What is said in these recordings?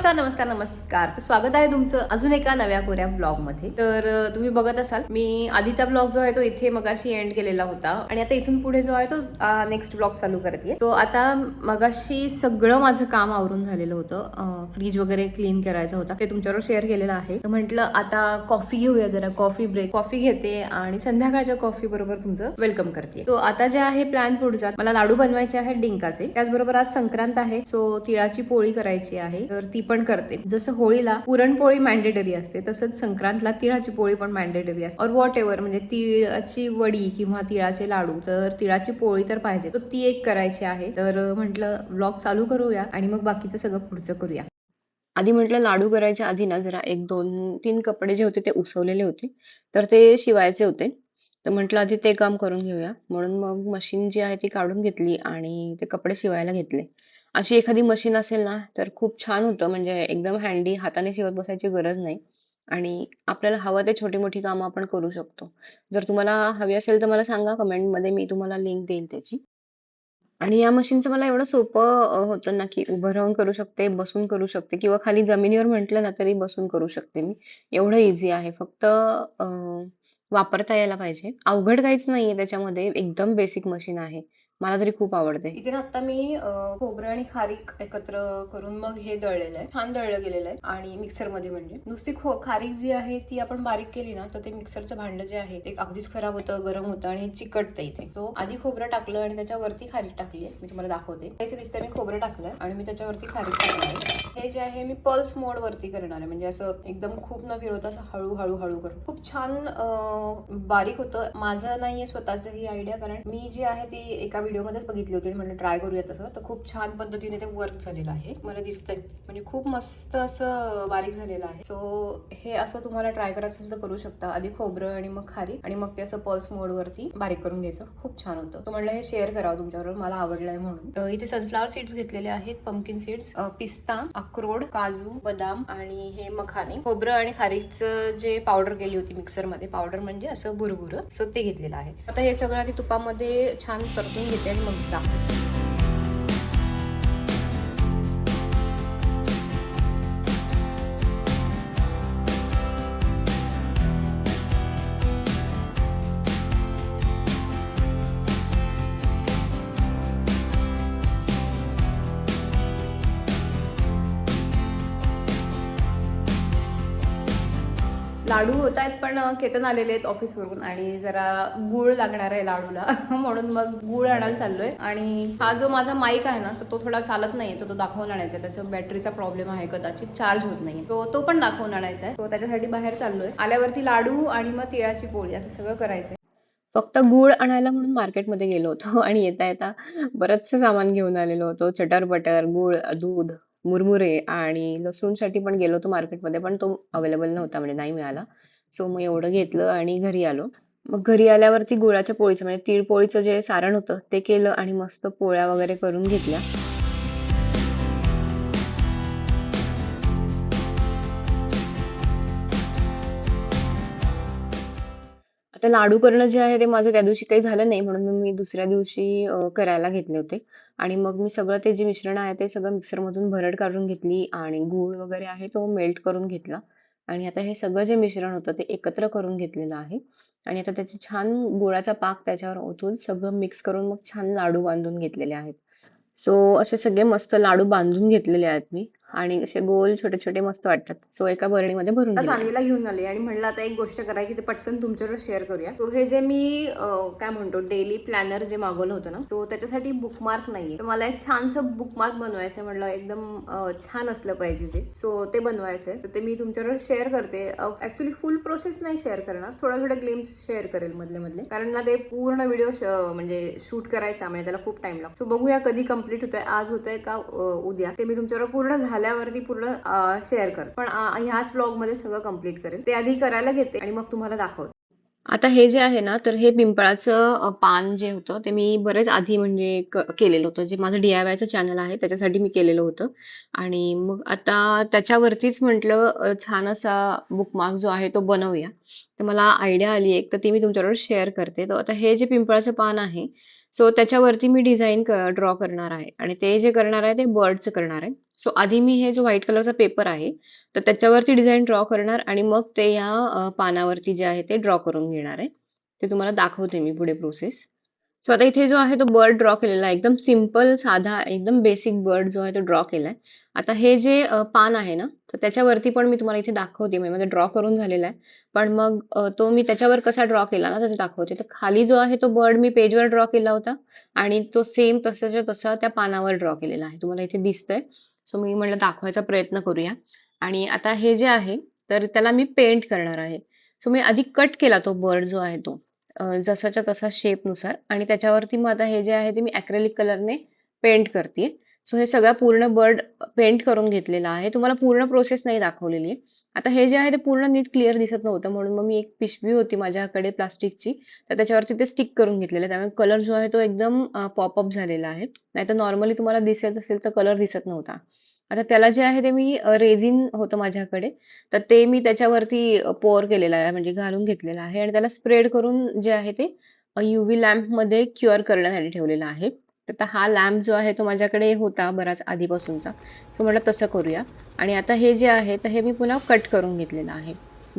नमस्कार नमस्कार नमस्कार. तर स्वागत आहे तुमचं अजून एका नव्या कोऱ्या ब्लॉगमध्ये तर तुम्ही बघत असाल मी आधीचा ब्लॉग जो आहे तो इथे मगाशी एंड केलेला होता. आणि आता इथून पुढे जो आहे तो नेक्स्ट ब्लॉग चालू करते तो आता मगाशी सगळं माझं काम आवरून झालेलं होतं. फ्रीज वगैरे क्लीन करायचं होता. ते तुमच्यावर शेअर केलेलं आहे. तर म्हटलं आता कॉफी घेऊया जरा. कॉफी ब्रेक कॉफी घेते आणि संध्याकाळच्या कॉफी बरोबर तुमचं वेलकम करते. तो आता जे आहे प्लॅन पुढचा मला लाडू बनवायचे आहेत डिंकाचे. त्याचबरोबर आज संक्रांत आहे. सो तिळाची पोळी करायची आहे. तर ती पण करते जसं होळीला पुरणपोळी मॅन्डेटरी असते तसंच संक्रांतला तिळाची पोळी पण मॅन्डेटरी असते. और वॉट एव्हर म्हणजे तिळाची वडी किंवा तिळाचे लाडू तर तिळाची पोळी तर पाहिजे तर ती एक करायची आहे. तर म्हटलं ब्लॉग चालू करूया आणि मग बाकीचं सगळं पुढचं करूया. आधी म्हटलं लाडू करायच्या आधी ना जरा एक दोन तीन कपडे जे होते ते उसवलेले होते. तर ते शिवायचे होते. तर म्हटलं आधी ते काम करून घेऊया. म्हणून मग मशीन जी आहे ती काढून घेतली आणि ते कपडे शिवायला घेतले. अशी एखादी मशीन असेल ना तर खूप छान होतं. म्हणजे एकदम हँडी हाताने शिवत बसायची गरज नाही. आणि आपल्याला हवं ते छोटी मोठी कामं आपण करू शकतो. जर तुम्हाला हवी असेल तर मला सांगा. कमेंटमध्ये मी तुम्हाला लिंक देईल त्याची. आणि या मशीनचं मला एवढं सोपं होतं ना की उभं राहून करू शकते बसून करू शकते किंवा खाली जमिनीवर म्हटलं ना तरी बसून करू शकते मी. एवढं इझी आहे. फक्त वापरता यायला पाहिजे. अवघड काहीच नाहीये त्याच्यामध्ये. एकदम बेसिक मशीन आहे. मला तरी खूप आवडते. इथे ना आता मी खोबरं आणि खारीक एकत्र करून मग हे दळलेलं आहे. छान दळलं गेलेलं आहे आणि मिक्सरमध्ये म्हणजे. नुसती खो खारीक जी आहे ती आपण बारीक केली ना तर ते मिक्सरचं भांड जे आहे ते अगदीच खराब होतं गरम होतं आणि चिकटतं इथे. तो आधी खोबरं टाकलं आणि त्याच्यावरती खारीक टाकली आहे. मी तुम्हाला दाखवते. इथे दिसतंय मी खोबरं टाकलंय आणि मी त्याच्यावरती खारीक टाकलं हे जे आहे मी पल्स मोड वरती करणार आहे. म्हणजे असं एकदम खूप न फिरवता असं हळूहळू हळू कर खूप छान बारीक होतं. माझं नाहीये स्वतःच ही आयडिया कारण मी जी आहे ती एका व्हिडिओमध्येच बघितली होती. म्हणजे ट्राय करूया तसं. तर खूप छान पद्धतीने ते वर्क झालेलं आहे. मला दिसतंय. म्हणजे खूप मस्त असं बारीक झालेलं आहे. सो हे असं तुम्हाला ट्राय करायचं असेल तर करू शकता. आधी खोबरं आणि मग खारी आणि मग ते असं पल्स मोड वरती बारीक करून घ्यायचं. खूप छान होतं. तो म्हणलं हे शेअर करावं तुमच्याबरोबर. मला आवडलंय म्हणून. इथे सनफ्लावर सीड्स घेतलेले आहेत. पम्पकिन सीड्स पिस्ता अक्रोड काजू बदाम आणि हे मखाने. खोबरं आणि खारीचं जे पावडर केली होती मिक्सरमध्ये पावडर म्हणजे असं भुरभुरं सो ते घेतलेलं आहे. आता हे सगळं आधी तुपामध्ये छान परतून घेते आणि मग दाखवते. लाडू होत आहेत पण केतन आलेले आहेत ऑफिसवरून आणि जरा गुळ लागणार आहे लाडूला. म्हणून मग गुळ आणायला चाललोय. आणि हा जो माझा माईक आहे ना तो थोडा चालत नाहीये तो तो दाखवून आणायचा आहे. त्याचा बॅटरीचा प्रॉब्लेम आहे कदाचित चार्ज होत नाही तो तो पण दाखवून आणायचा आहे. तो त्याच्यासाठी बाहेर चाललोय. आल्यावरती लाडू आणि मग तिळाची पोळी असं सगळं करायचंय. फक्त गुळ आणायला म्हणून मार्केटमध्ये गेलो होतो आणि येता येता बरंचसं सामान घेऊन आलेलो होतो. चटर बटर गुळ दूध. मुरमुरे आणि लसूणसाठी पण गेलो होतो मार्केटमध्ये पण तो अवेलेबल नव्हता म्हणजे नाही मिळाला. सो मग एवढं घेतलं आणि घरी आलो. मग घरी आल्यावरती गुळाच्या पोळीचं म्हणजे तीळ पोळीचं जे सारण होतं ते केलं आणि मस्त पोळ्या वगैरे करून घेतल्या. आता लाडू करणं जे आहे ते माझं त्या दिवशी काही झालं नाही म्हणून मग मी दुसऱ्या दिवशी करायला घेतले होते. आणि मग मी सगळं ते जे मिश्रण आहे ते सगळं मिक्सरमधून भरड काढून घेतली आणि गूळ वगैरे आहे तो मेल्ट करून घेतला. आणि आता हे सगळं जे मिश्रण होतं ते एकत्र करून घेतलेलं आहे. आणि आता त्याचे छान गुळाचा पाक त्याच्यावर ओतून सगळं मिक्स करून मग छान लाडू बांधून घेतलेले आहेत. सो असे सगळे मस्त लाडू बांधून घेतलेले आहेत मी. आणि असे गोल छोटे छोटे मस्त वाटतात. सो एका बरणीमध्ये भरून. सानवीला घेऊन आले आणि म्हणलं आता एक गोष्ट करायची ते पटकन तुमच्यावर शेअर करूया. तो हे जे मी काय म्हणतो डेली प्लॅनर जे मागवलं होतं ना तो त्याच्यासाठी बुकमार्क नाहीये. तर मला एक छानसं बुकमार्क बनवायचं म्हटलं एकदम छान असलं पाहिजे जे. सो ते बनवायचंय. तर ते मी तुमच्यावर शेअर करते. ऍक्च्युली फुल प्रोसेस नाही शेअर करणार. थोडा थोडा ग्लिम्स शेअर करेल मधले मधले. कारण ना ते पूर्ण व्हिडिओ म्हणजे शूट करायचा म्हणजे त्याला खूप टाइम लागतो. सो बघूया कधी कंप्लीट होतंय. आज होतंय का अं, उद्या? ते मी तुमच्यावर पूर्ण झाल्यावरती पूर्ण शेअर करते. पण ह्याच ब्लॉगमध्ये सगळं कंप्लीट करेल. ते आधी करायला घेते आणि मग तुम्हाला दाखवते. आता हे जे आहे ना तर हे पिंपळाचं पान जे होतं ते मी बरेच आधी म्हणजे केलेलं होतं. जे माझं डी आय वायचं चॅनल आहे त्याच्यासाठी मी केलेलं होतं. आणि मग आता त्याच्यावरतीच म्हटलं छान असा बुकमार्क जो आहे तो बनवूया. तर मला आयडिया आली एक तर ती मी तुमच्याबरोबर शेअर करते. तर आता हे जे पिंपळाचं पान आहे सो त्याच्यावरती मी डिझाईन ड्रॉ करणार आहे. आणि ते जे करणार आहे ते बर्डचं करणार आहे. सो आधी मी हे जो व्हाईट कलरचा पेपर आहे तर त्याच्यावरती डिझाईन ड्रॉ करणार आणि मग ते या पानावरती जे आहे ते ड्रॉ करून घेणार आहे. ते तुम्हाला दाखवते मी पुढे प्रोसेस सो आता इथे जो आहे तो बर्ड ड्रॉ केलेला आहे. एकदम सिंपल साधा एकदम बेसिक बर्ड जो आहे तो ड्रॉ केलाय. आता हे जे पान आहे ना तर त्याच्यावरती पण मी तुम्हाला इथे दाखवते. म्हणजे माझा ड्रॉ करून झालेला आहे. पण मग तो मी त्याच्यावर कसा ड्रॉ केला ना त्याचं दाखवते. तर खाली जो आहे तो बर्ड मी पेजवर ड्रॉ केला होता. आणि तो सेम तसाच्या तसा त्या पानावर ड्रॉ केलेला आहे. तुम्हाला इथे दिसतंय. सो मी म्हटलं दाखवायचा प्रयत्न करूया. आणि आता हे जे आहे तर त्याला मी पेंट करणार आहे. सो मी आधी कट केला तो बर्ड जो आहे तो जसाच्या तसा शेपनुसार नुसार. आणि त्याच्यावरती मग आता हे जे आहे ते मी अॅक्रेलिक कलरने पेंट करते सो हे सगळं पूर्ण बर्ड पेंट करून घेतलेलं आहे. तुम्हाला पूर्ण प्रोसेस नाही दाखवलेली आहे. आता हे जे आहे ते पूर्ण नीट क्लिअर दिसत नव्हतं म्हणून मग मी एक पिशवी होती माझ्याकडे प्लास्टिकची तर त्याच्यावरती ते स्टिक करून घेतलेलं. आहे त्यामुळे कलर जो आहे तो एकदम पॉपअप झालेला आहे. नाहीतर नॉर्मली तुम्हाला दिसत असेल तर कलर दिसत नव्हता. आता त्याला जे आहे ते मी रेझिन होतं माझ्याकडे तर ते मी त्याच्यावरती पोअर केलेलं आहे म्हणजे घालून घेतलेलं आहे. आणि त्याला स्प्रेड करून जे आहे ते युव्ही लॅम्पमध्ये क्युअर करण्यासाठी ठेवलेलं आहे. तर आता हा लॅम्प जो आहे तो माझ्याकडे होता बराच आधीपासूनचा. सो म्हटलं तसं करूया. आणि आता हे जे आहे तर हे मी पुन्हा कट करून घेतलेलं आहे.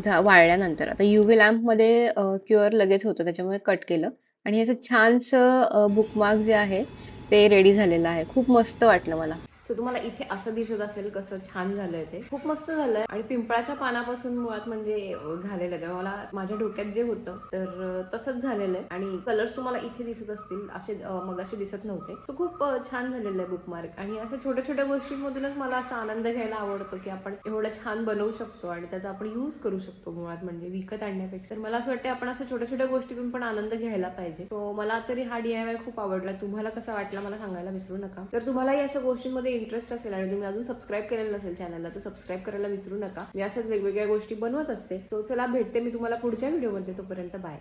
झा- वाळल्यानंतर. आता यू व्ही लॅम्पमध्ये क्युअर लगेच होतं त्याच्यामुळे कट केलं. आणि ह्याचं असं छानसं बुकमार्क जे आहे ते रेडी झालेलं आहे. खूप मस्त वाटलं मला. सो तुम्हाला इथे असं दिसत असेल कसं छान झालंय ते. खूप मस्त झालंय. आणि पिंपळाच्या पानापासून मुळात म्हणजे झालेलं आहे. तेव्हा मला माझ्या डोक्यात जे होतं तर तसंच झालेलं आहे. आणि कलर्स तुम्हाला इथे दिसत असतील असे मग असे दिसत नव्हते. तो खूप छान झालेलं आहे बुकमार्क आणि अशा छोट्या छोट्या गोष्टींमधूनच मला असा आनंद घ्यायला आवडतो की आपण एवढं छान बनवू शकतो आणि त्याचा आपण यूज करू शकतो मुळात म्हणजे विकत आणण्यापेक्षा. तर मला असं वाटतं आपण असं छोट्या छोट्या गोष्टीतून पण आनंद घ्यायला पाहिजे. तो मला तरी हा डीआयवाय खूप आवडला. तुम्हाला कसा वाटला मला सांगायला विसरू नका. तर तुम्हालाही अशा गोष्टींमध्ये इंटरेस्ट असेल आणि तुम्ही अजून सबस्क्राईब केलेलं नसेल चॅनलला तर सबस्क्राईब करायला विसरू नका. मी अशाच वेगवेगळ्या गोष्टी बनवत असते. तो चला भेटते मी तुम्हाला पुढच्या व्हिडिओमध्ये तोपर्यंत बाय